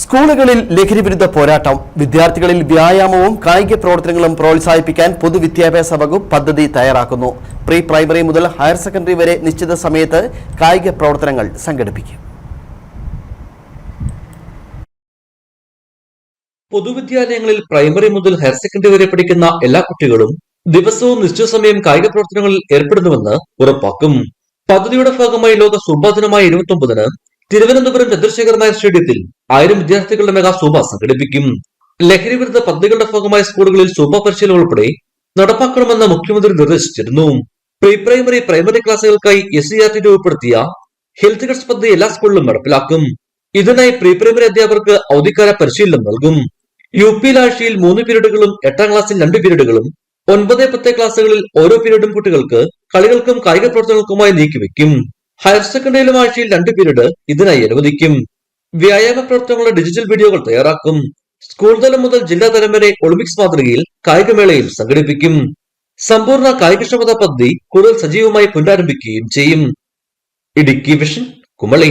സ്കൂളുകളിൽ ലഹരിവിരുദ്ധ പോരാട്ടം വിദ്യാർത്ഥികളിൽ വ്യായാമവും കായിക പ്രവർത്തനങ്ങളും പ്രോത്സാഹിപ്പിക്കാൻ പൊതുവിദ്യാഭ്യാസ വകുപ്പ് പദ്ധതി തയ്യാറാക്കുന്നു. പ്രീ പ്രൈമറി മുതൽ ഹയർ സെക്കൻഡറി വരെ നിശ്ചിത സമയത്ത് കായിക പ്രവർത്തനങ്ങൾ സംഘടിപ്പിക്കും. പൊതുവിദ്യാലയങ്ങളിൽ പ്രൈമറി മുതൽ ഹയർ സെക്കൻഡറി വരെ പഠിക്കുന്ന എല്ലാ കുട്ടികളും ദിവസവും നിശ്ചിത സമയം കായിക പ്രവർത്തനങ്ങളിൽ ഏർപ്പെടുന്നുവെന്ന് ഉറപ്പാക്കും. പദ്ധതിയുടെ ഭാഗമായി ലോക സുബാധനമായ ഇരുപത്തി ഒമ്പതിന് തിരുവനന്തപുരം ചന്ദ്രശേഖർ നായർ സ്റ്റേഡിയത്തിൽ ആയിരം വിദ്യാർത്ഥികളുടെ മെഗാ സൂബ സംഘടിപ്പിക്കും. ലഹരി വിരുദ്ധ പദ്ധതികളുടെ ഭാഗമായി സ്കൂളുകളിൽ സൂപ പരിശീലനം ഉൾപ്പെടെ നടപ്പാക്കണമെന്ന് മുഖ്യമന്ത്രി നിർദ്ദേശിച്ചിരുന്നു. പ്രീ പ്രൈമറി പ്രൈമറി ക്ലാസുകൾക്കായി എസ് സി ആർ ടി രൂപപ്പെടുത്തിയ ഹെൽത്ത് കിഡ്സ് പദ്ധതി എല്ലാ സ്കൂളിലും നടപ്പിലാക്കും. ഇതിനായി പ്രീ പ്രൈമറി അധ്യാപകർക്ക് ഔദ്യോഗിക പരിശീലനം നൽകും. യു പി ആഴ്ചയിൽ മൂന്ന് പീരീഡുകളും എട്ടാം ക്ലാസ്സിൽ രണ്ട് പീരീഡുകളും ഒൻപത് പത്ത് ക്ലാസ്സുകളിൽ ഓരോ പീരീഡും കുട്ടികൾക്ക് കളികൾക്കും കായിക പ്രവർത്തനങ്ങൾക്കുമായി നീക്കിവെക്കും. ഹയർ സെക്കൻഡറിയിലും ആഴ്ചയിൽ രണ്ട് പീരീഡ് ഇതിനായി അനുവദിക്കും. വ്യായാമ പ്രവർത്തനങ്ങളുടെ ഡിജിറ്റൽ വീഡിയോകൾ തയ്യാറാക്കും. സ്കൂൾ തലം മുതൽ ജില്ലാ തലം വരെ ഒളിമ്പിക്സ് മാതൃകയിൽ കായികമേളയിൽ സംഘടിപ്പിക്കും. സമ്പൂർണ കായികക്ഷമതാ പദ്ധതി കൂടുതൽ സജീവമായി പുനരാരംഭിക്കുകയും ചെയ്യും. ഇടുക്കി വിഷൻ കുമളി.